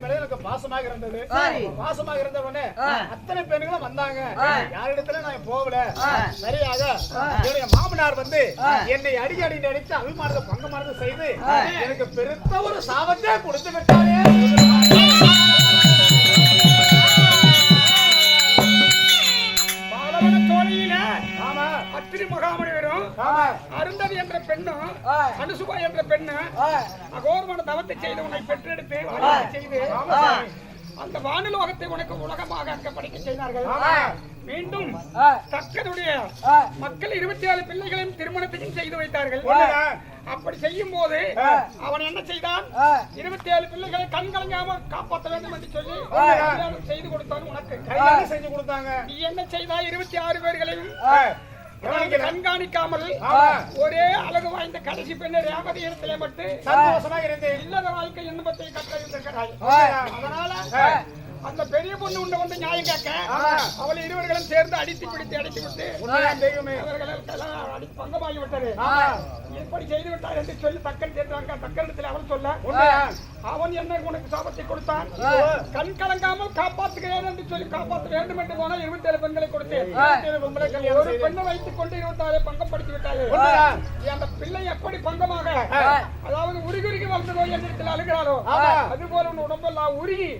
எனக்கு பாசமாக இருந்தது. பாசமாக இருந்த உடனே. அத்தனை பெண்களும் வந்தாங்க. யாரிடத்துல நான் போகல. சரியாக என்னுடைய மாமனார் வந்து என்னை அடி அடி அடித்து அபிமானத்தை பங்கமானது செய்து. எனக்கு பெருத்த ஒரு சாபத்தை கொடுத்து விட்டாரே அத்திரி மகாமணிவரும் அருந்ததி என்ற பெண்ணும். அனுசுபா என்ற பெண்ணு ஆ, அகோரமான தவத்தை செய்து உன்னை பெற்றெடுத்து செய்து. அந்த வானுலோகத்தை உனக்கு உலகமாக அங்க படிக்க செய்தார்கள். மீண்டும் தக்கனுடைய. மக்கள் இருபத்தி ஏழு பிள்ளைகளையும் திருமணத்தையும் செய்து வைத்தார்கள். அப்படி செய்யும் போது. அவன் என்ன செய்தான். இருபத்தி ஏழு பிள்ளைகளை கண் கலங்காம காப்பாற்ற வேண்டும் என்று சொல்லி செய்து கொடுத்தான் உனக்கு. செஞ்சு கொடுத்தாங்க? நீ என்ன செய்தாய்? இருபத்தி ஆறு பேர்களையும் கண்காணிக்காமல். ஒரே அழகு வாய்ந்த கடைசி பெண்ணை ரேவதி இடத்திலே மட்டும் சந்தோஷமாக இருந்தேன் இல்லத வாழ்க்கை இன்பத்தை கற்றிருக்கிறாய் ஆ. அதனால. அந்த பெரிய பொண்ணு உண்ட வந்து நியாயம் கேட்க. அவளை இருவர்களும் சேர்ந்து அடித்து பிடித்து அடித்து விட்டு அவர்களுக்கெல்லாம் அடி பங்கமாகி விட்டது ஆமா. இப்படி செய்து விட்டார் என்று சொல்லி தக்கன் கேட்டாங்க தக்கனிடத்தில் அவள் சொல்ல. அவன் என்ன உனக்கு சாபத்தை கொடுத்தான். கண் கலங்காமல் காப்பாற்றுகிறேன் என்று சொல்லி காப்பாற்ற வேண்டும் என்று போனால் இருபத்தி ஏழு பெண்களை கொடுத்தேன் ஒரு பெண்ணை வைத்துக் கொண்டு இருபத்தாறு பங்கப்படுத்தி விட்டாயே உண்மைதான். அந்த பிள்ளை எப்படி பங்கமாக. அதாவது உருகுருகி வளர்ந்ததோ என்று அழுகிறாரோ ஆமா. அது போல உன் உடம்பெல்லாம் உருகி.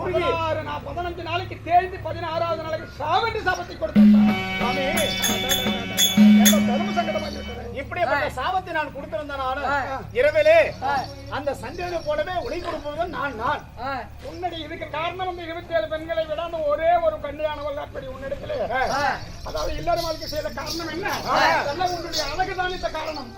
உருகி பதினாறு நான் பதினஞ்சு நாளைக்கு தேய்ந்து பதினாறாவது நாளைக்கு சாவென்று சாபத்தை கொடுத்தேன் சாமி, தர்ம சங்கடமாகி விட்டது இப்படிப்பட்ட சாபத்தை நான் கொடுத்திருந்தனாலும் ஆ. இரவிலே. அந்த சந்திரனை போலவே ஒளி கொடுப்பவன் நான் நான். உன்னடி இதுக்கு காரணம் வந்து இருபத்தி ஏழு பெண்களை விட அந்த ஒரே ஒரு கண்ணியானவள் அப்படி உன்னிடத்திலே அதாவது இல்லற வாழ்க்கை செய்த காரணம் என்ன? உன்னுடைய அழகுதான் இந்த காரணம்.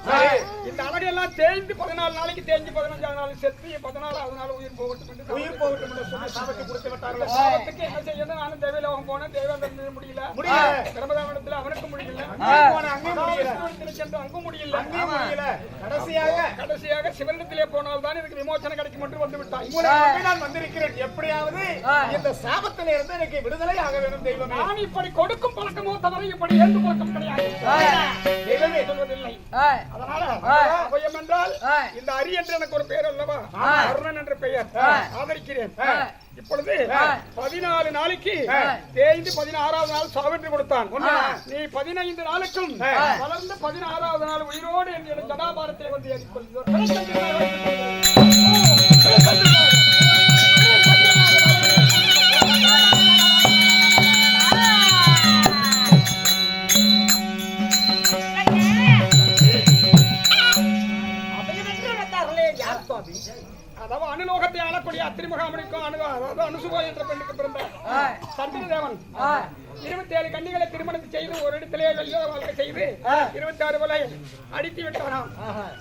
இந்த அழகு எல்லாம் தேய்ந்து பதினாலு நாளைக்கு தேய்ஞ்சு பதினஞ்சாவது நாள் செத்து பதினாலாவது நாள் உயிர் போகட்டும் உயிர் போகட்டும் சொல்லி சாபத்தை கொடுத்து இந்த விட்டார்கள் சாபத்துக்கு என்ன செய்யணும் நானும் தேவையிலவன் போனேன். தேவேந்திரன் முடியல. முடியல. பிரபதாவனத்தில் அவனுக்கு முடியல. அங்கேயும் போனேன், அங்கேயும் முடியல. அங்கேயும் கடைசியாக கடைசியாக சிவனிடத்திலே போனால் தான் இதுக்கு விமோசனம் கிடைக்கும் என்று வந்து விட்டாய் நான் வந்திருக்கிறேன். எப்படியாவது. இந்த சாபத்தில இருந்து எனக்கு விடுதலை ஆக வேண்டும் தெய்வமே. நான் இப்படி கொடுக்கும் பழக்கமோ தவிர இப்படி ஏந்து பழக்கம் கிடையாது. தெய்வமே. சொல்வதில்லை. அதனால. அபயம் என்றால். இந்த அரி என்று எனக்கு ஒரு பெயர் அல்லவா. அருணன் என்ற பெயர். ஆதரிக்கிறேன். இப்பொழுது. பதினாலு நாளைக்கு. தேய்ந்து பதினாறாவது நாள் சாவென்று கொடுத்தான். நீ பதினைந்து நாளுக்கும். வளர்ந்து பதினாறாவது நாள் உயிரோடு என் ஜடாபாரத்தை வந்து ஏறிக்கொள்கிறோம்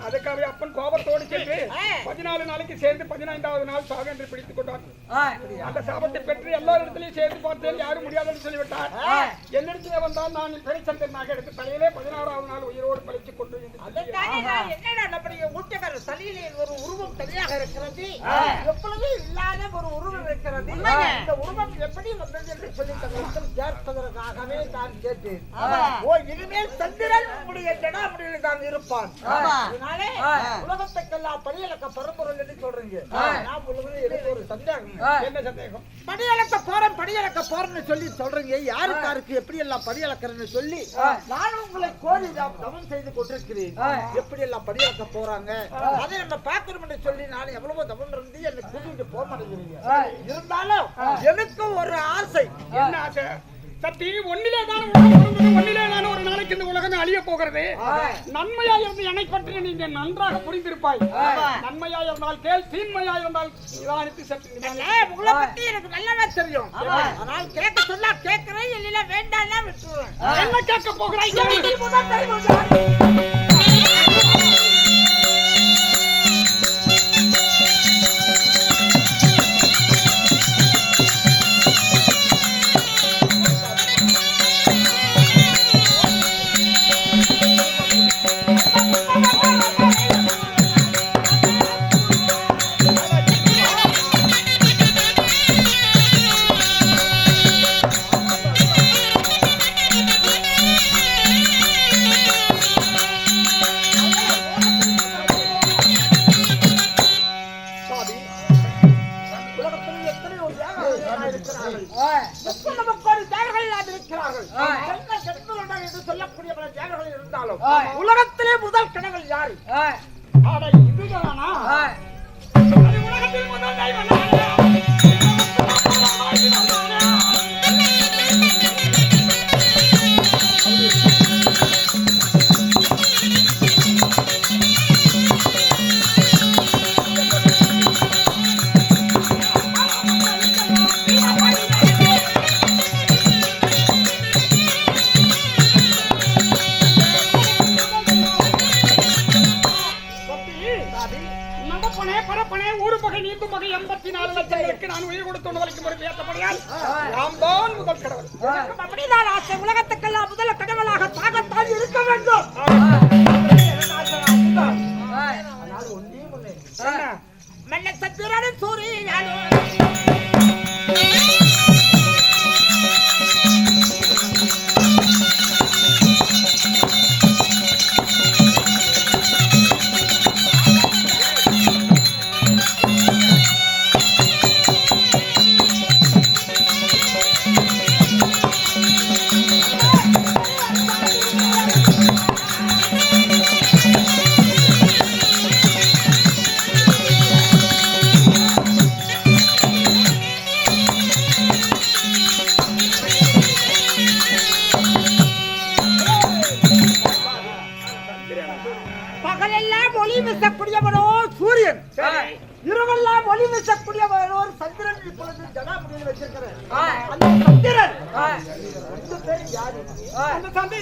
அதுக்காக அப்பன் கோபத்தோடு சென்று பதினாலு நாளைக்கு சேர்ந்து பதினைந்தாவது நாள் சாக என்று பிடித்துக் கொண்டான். அந்த சாபத்தை பெற்று எல்லா இடத்திலையும் சேர்ந்து பார்த்தேன் யாரும் முடியாதுன்னு சொல்லிவிட்டார். என்னிடத்திலே வந்தால் நான் பெரிச்சந்திரனாக எடுத்து தலையிலே பதினாறாவது நாள் உயிரோடு பழித்துக் கொண்டு சலியிலே ஒரு உருவம் தனியாக இருக்கிறது. எப்பொழுதும் இல்லாத ஒரு உருவம் இருக்கிறது. இந்த உருவம் எப்படி வந்தது என்று சொல்லி தங்களிடம் கேட்பதற்காகவே நான் கேட்டேன். ஓ இனிமேல் சந்திரன் உங்களுடைய ஜடாமுடியில் தான் இருப்பான். அதனாலே உலகத்துக்கெல்லாம் பணியலக்க பரம்பொருள் என்று சொல்றீங்க. நான் உங்களுக்கு எனக்கு ஒரு சந்தேகம். என்ன சந்தேகம்? படியளக்க போறேன் படியளக்க போறேன்னு சொல்லி சொல்றீங்க. யாருக்கு யாருக்கு எப்படி எல்லாம் படியளக்கிறேன்னு சொல்லி நான் உங்களை கோரி தவ- தவம் செய்து கொண்டிருக்கிறேன். எப்படி எல்லாம் படியளக்க போறாங்க? அதை நம்ம என்று சொல்லி நான் எவ்வளவோ தவம் இருந்து என்னை கூட்டிட்டு போக மாட்டேங்கிறீங்க. இருந்தாலும் எனக்கு ஒரு ஆசை. என்ன ஆசை? சத்தி ஒன்னிலே தான் ஒன்னிலே தான் ஒரு நாளைக்கு இந்த உலகமே அழிய போகிறது. நன்மையா இருந்து என்னை பற்றி நீங்க நன்றாக புரிந்திருப்பாய். நன்மையா இருந்தால் கேள் தீன்மையா இருந்தால் நிதானித்து சற்று உங்களை பத்தி எனக்கு நல்லாவே தெரியும். ஆனால் கேட்க சொன்னா கேட்கிறேன் இல்லைன்னா விட்டுருவேன். என்ன கேட்க போகிறாய்? அது நடப்பனே பரப்பனே ஊரு பகை நீந்தும் பகை எண்பத்தி நாலு லட்சங்களுக்கு நான் உயிர் கொடுத்து உணவளிக்கும் பொறுப்பு ஏற்றபடியால் நாம் தான் முதல் கடவுள். எனக்கும் அப்படிதான் ஆசை. உலகத்துக்கெல்லாம் முதல்ல கடவுளாக தாகத்தான் இருக்க வேண்டும்? மன்ன சத்திரனும் சூரியனும் பகலெல்லாம் ஒளி வீசக்கூடியவனோ சூரியன். சரி. இரவெல்லாம் ஒளி வீசக்கூடியவனோ சந்திரன் இப்பொழுது ஜடாமுடியில் வச்சிருக்கிறேன் அந்த சந்திரன். ரெண்டு பேரும் யாரு? அந்த தந்தை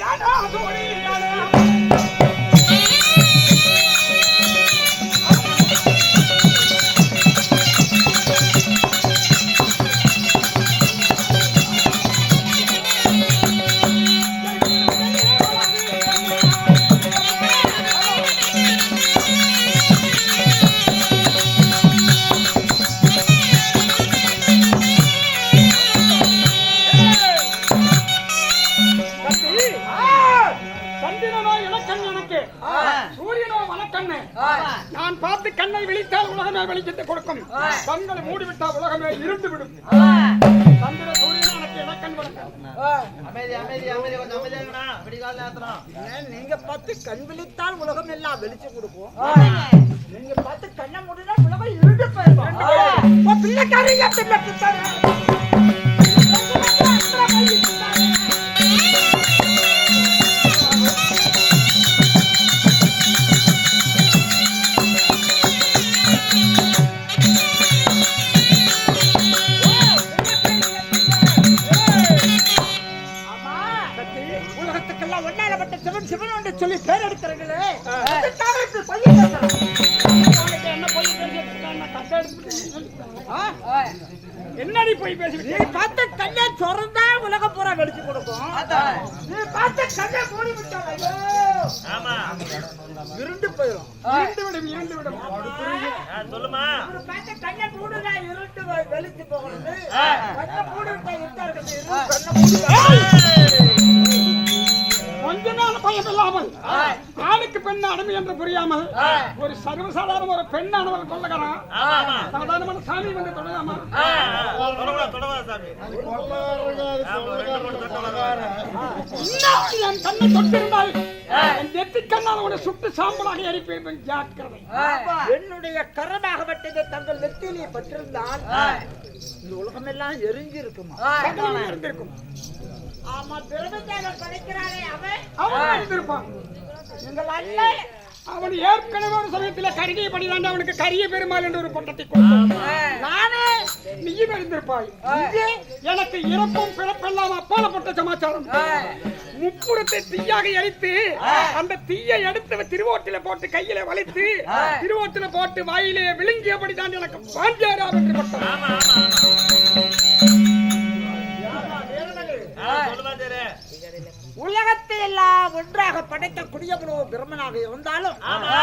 வெளிச்சத்தை கொடுக்கும். கண்களை மூடிவிட்டால் உலகமே இருந்து விடும் சந்திர சூரியன் எனக்கு இலக்கண் வணக்கம்? நீங்க பார்த்து கண் விழித்தால் உலகம் எல்லாம் வெளிச்சு கொடுக்கும். நீங்க பார்த்து கண்ணை மூடினா உலகம் இருண்டு போயிருக்கும் உன் பிள்ளைக்காரங்க பிள்ளை பித்தாரு உலகத்துக்கெல்லாம் ஒன்னாலப்பட்ட சிவன் சிவன் என்று சொல்லி பேர் எடுக்கிறீங்களே? போய். என்னடி போய் நீ பேசிவிட்டு பார்த்த கண்ணை திறந்தா உலகம் பூரா வெடிச்சு கொடுக்கும் நீ பார்த்த கண்ணை மூடி ஆமா. இருண்டு போயிடும் இருந்து விடும் இருந்து விடும். சொல்லுமா. பார்த்த கண்ணை மூடுனா இருட்டு வெ- வெளிச்சு போகணும்னு. கண்ணை மூடி விட்டா இருட்டா இருக்குது இரு, கண்ணை மூடி அடிமை என்று புரியாமல் ஒரு சர்வசாதாரண ஒரு ஆமா ஆமா. சாதாரணமான சாமி வந்து தொடராமா என் கண்ணை தொட்டிருந்தால் என் நெத்தி கண்ணால் உன்னை சுட்டு சாம்பலாக எரிப்பேன் ஜாக்கிரதை. என்னுடைய கரமாகப்பட்டதை தங்கள் நெத்தியிலே பற்றிருந்தால் இந்த உலகமெல்லாம் எரிஞ்சு இருக்குமா இருந்திருக்கும் ஆமா பிரபஞ்சால படைக்கிறானே அவன். அவன் இருந்திருப்பான் எங்கள் அண்ணன் அவன் ஏற்கனவே ஒரு சமயத்தில் கருகிய படிதான் அவனுக்கு கரிய பெருமாள் என்று ஒரு பட்டத்தை கொடுத்தான். நானே நீயும் எழுந்திருப்பாய். எனக்கு இறப்பும் பிறப்பெல்லாம் அப்பாலப்பட்ட சமாச்சாரம். முப்புறத்தை தீயாக எரித்து அந்த தீயை எடுத்து திருவோட்டில போட்டு கையில வலித்து திருவோட்டில போட்டு வாயிலே விழுங்கியபடி தான் எனக்கு பாண்டியாரா என்று பட்டம் ஆமா எல்லாம் ஒன்றாக படைக்கக்கூடியவனோ பிரம்மனாக இருந்தாலும் ஆமா.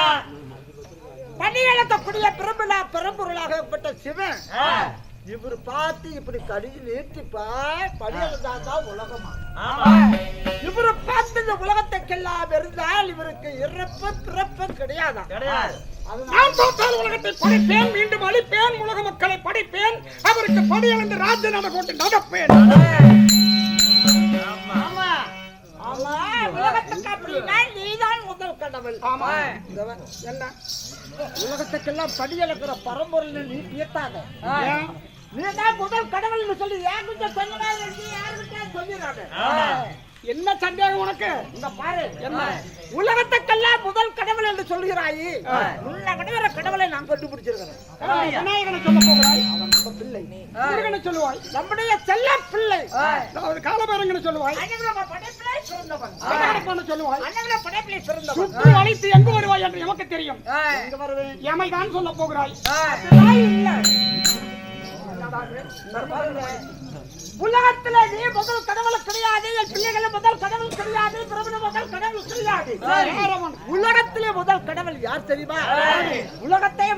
பணி இழக்கக்கூடிய பிரம்மனா பரம்பொருளாகப்பட்ட சிவன். இவர் பார்த்து இப்படி கடிஞ்சு நீட்டிப்பா பணி தான் உலகமா? இவரு பார்த்து இந்த உலகத்துக்கெல்லாம் இருந்தால் இவருக்கு இறப்பு பிறப்பு கிடையாதா? கிடையாது. நான் தோற்றால் உலகத்தை படைப்பேன் மீண்டும் அழிப்பேன் உலக மக்களை படைப்பேன் அவருக்கு படியளந்து ராஜ்ய நட போட்டு நடப்பேன். ஆமா ஆமா ஆமா உலகத்துக்கு அப்படின்னா நீதான் முதல் கடவுள் ஆமா. என்ன உலகத்துக்கெல்லாம் படியளக்கிற பரம்பொருள் நீ ஏத்தாத நீதான் முதல் கடவுள்னு சொல்லி யார்கிட்ட சொன்னா யார்கிட்ட சொல்லிடாத என்ன சந்தேகம் உனக்கு இந்த பாரு என்ன? உலகத்துக்கெல்லாம் முதல் கடவுள் என்று சொல்கிறாயி உள்ள விட கடவுளை நான் கண்டுபிடிச்சிருக்கிறேன் விநாயகனை சொல்ல போகிறாய் பிள்ளை. முருகனை சொல்லுவாய். நம்முடைய செல்ல பிள்ளை. அதாவது காலபேரங்கனை சொல்லுவாய். சுற்றி அழைத்து எங்கு வருவாய் என்று எமக்கு தெரியும். எங்க வருவேன்? எமை தான் சொல்ல போகிறாய் உலகத்துல நீ முதல் கடவுள் கிடையாது. என் பிள்ளைகள் முதல் கடவுள் கிடையாது. பிரபல முதல் கடவுள் கிடையாது? உலகத்திலே முதல் கடவுள் யார் தெரியுமா? உலகத்தை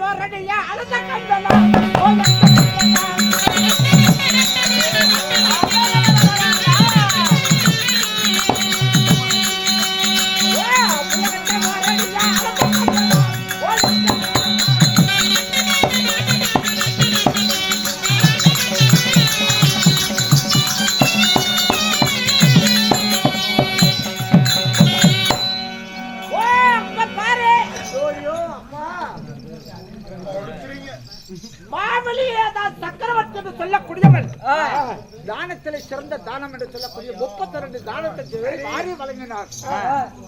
அழுத கண்டலாம் மாவலியே தான் சக்கரவர்த்தி என்று தானத்திலே சிறந்த தானம் என்று சொல்லக்கூடிய முப்பத்தி ரெண்டு தானத்தை வாரி வழங்கினார்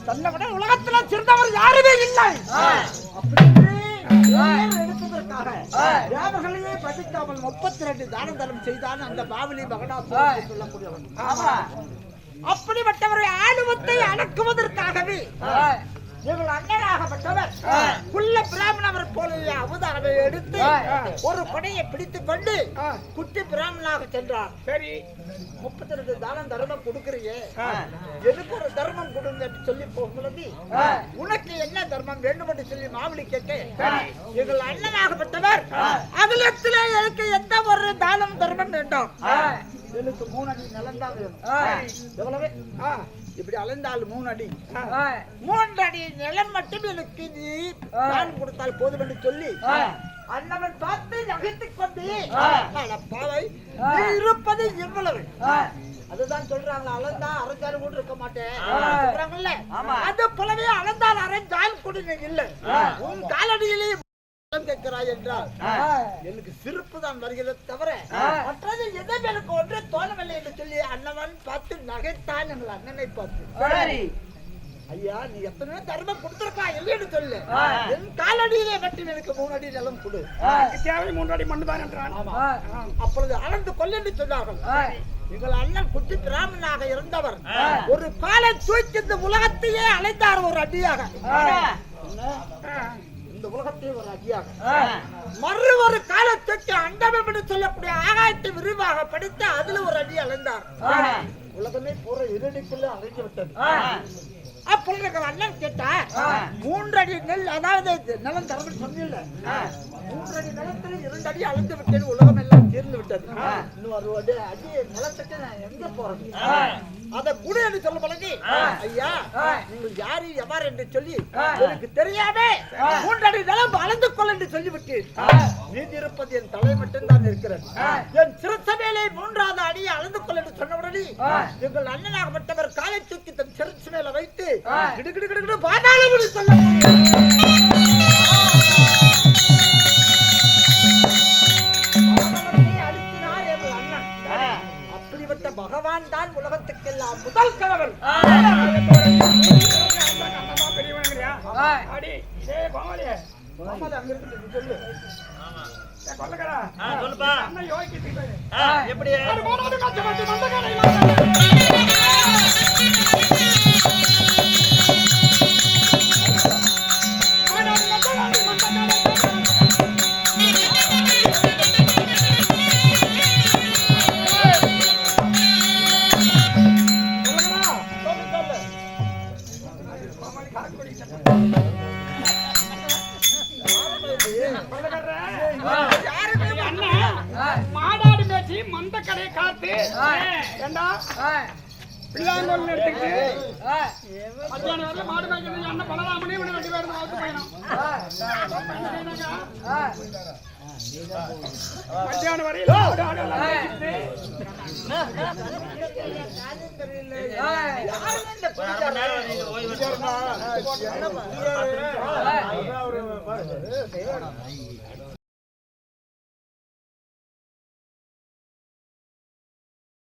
தன்னை விட உலகத்துல சிறந்தவர் யாருமே இல்லை. அப்படின்னு தேவர்களையே பதிக்காமல் முப்பத்தி ரெண்டு தானம் தரம் செய்தான் அந்த பாவலி என்று சொல்லக்கூடியவன். அப்படிப்பட்டவரை ஆளுவத்தை அடக்குவதற்காகவே இவள் அண்ணனாகப்பட்டவர் குள்ள பிராமணவர் போல அவதாரத்தை எடுத்து ஒரு கொடையை பிடித்துக் கொண்டு குட்டி பிராமணனாக சென்றார் சரி. முப்பத்தி ரெண்டு தானம் தர்மம் கொடுக்கறியே. எனக்கு ஒரு தர்மம் கொடுங்க என்று சொல்லி போகும்போது உனக்கு என்ன தர்மம் வேண்டும் என்று சொல்லி மாவளி கேட்க எங்கள் அண்ணனாகப்பட்டவர். அகிலத்திலே எனக்கு எந்த ஒரு தானம் தர்மம் வேண்டாம். எனக்கு மூணு அடி நிலம் தான் வேணும் எவ்வளவு? இப்படி அளந்தால் மூணு அடி. மூன்று அடி நிலம் மட்டும் எனக்கு நீ தானம் கொடுத்தால் போதும் என்று சொல்லி அண்ணவன் பார்த்து நகைத்துக் கொண்டு பாவை இருப்பது இவ்வளவு. அதுதான் சொல்றாங்க அளந்தா அரைஞ்சாறு கூட இருக்க மாட்டேன். சொல்றாங்கல்ல. அது போலவே அளந்தால் அரைஞ்சால் கூட இல்லை. உன் காலடியிலே கேட்கிறாய் என்றால் எனக்கு சிரிப்பு தான் வருகிறது தவிர மற்றது எதுவும் எனக்கு ஒன்று தோணவில்லை என்று சொல்லி அண்ணவன் பார்த்து நகைத்தான் எங்கள் அண்ணனை பார்த்து. ஐயா நீ எத்தனையோ தர்மம் கொடுத்திருக்கா இல்லைன்னு சொல்லு. என் காலடியிலே மட்டும் எனக்கு மூணு அடி நிலம் கொடு. தேவை முன்னாடி மண்ணுதான் என்றான். அப்பொழுது அளந்து கொள்ள என்று சொன்னார்கள். எங்கள் அண்ணன் குட்டி பிராமணனாக இருந்தவர் ஒரு காலை தூக்கி இந்த உலகத்தையே அழைத்தார் ஒரு அடியாக. இந்த உலகத்தையே ஒரு அடியாக மறு ஒரு காலை தூக்கி அண்டவம் என்று சொல்லக்கூடிய ஆகாயத்தை விரிவாக படித்து அதுல ஒரு அடி அலைந்தார். உலகமே பூரா இருடிக்குள்ள அழைந்து விட்டது. எங்கள் அண்ணன் கேட்டார் மூன்றடி நெல் அதாவது நிலம் தரவு சொன்னில்ல மூன்றடி நிலத்துல இரண்டு அடி அளந்து விட்டேன். உலகம் எல்லாம் தீர்ந்து விட்டது. இன்னும் ஒரு அடி அடி நிலத்துக்கு நான் எங்க போறது? அத கூட என்று சொல்ல பழகி ஐயா நீங்கள் யாரு எவ்வாறு என்று சொல்லி எனக்கு தெரியாம மூன்றடி நிலம் அளந்து கொள் என்று சொல்லிவிட்டு நீதி இருப்பது என் தலை மட்டும்தான் இருக்கிறது. என் சிறுத்த மேலே மூன்றாவது அடியை அளந்து கொள் என்று சொன்னவுடனே எங்கள் அண்ணனாகப்பட்டவர் காலை தூக்கி தன் சிறுத்து மேல வைத்து கிடு கிடு கிடு கிடு பாதாளபடி சொல்ல பிள்ளாங்கோல் எடுத்துக்கிட்டு. மத்தியானம் வரல மாடு மேய்க்கிறது அண்ணன் பலராமனே இவனு ரெண்டு பேரும் வளர்த்து போயிடும். மத்தியானம் வரையில ஓய்வு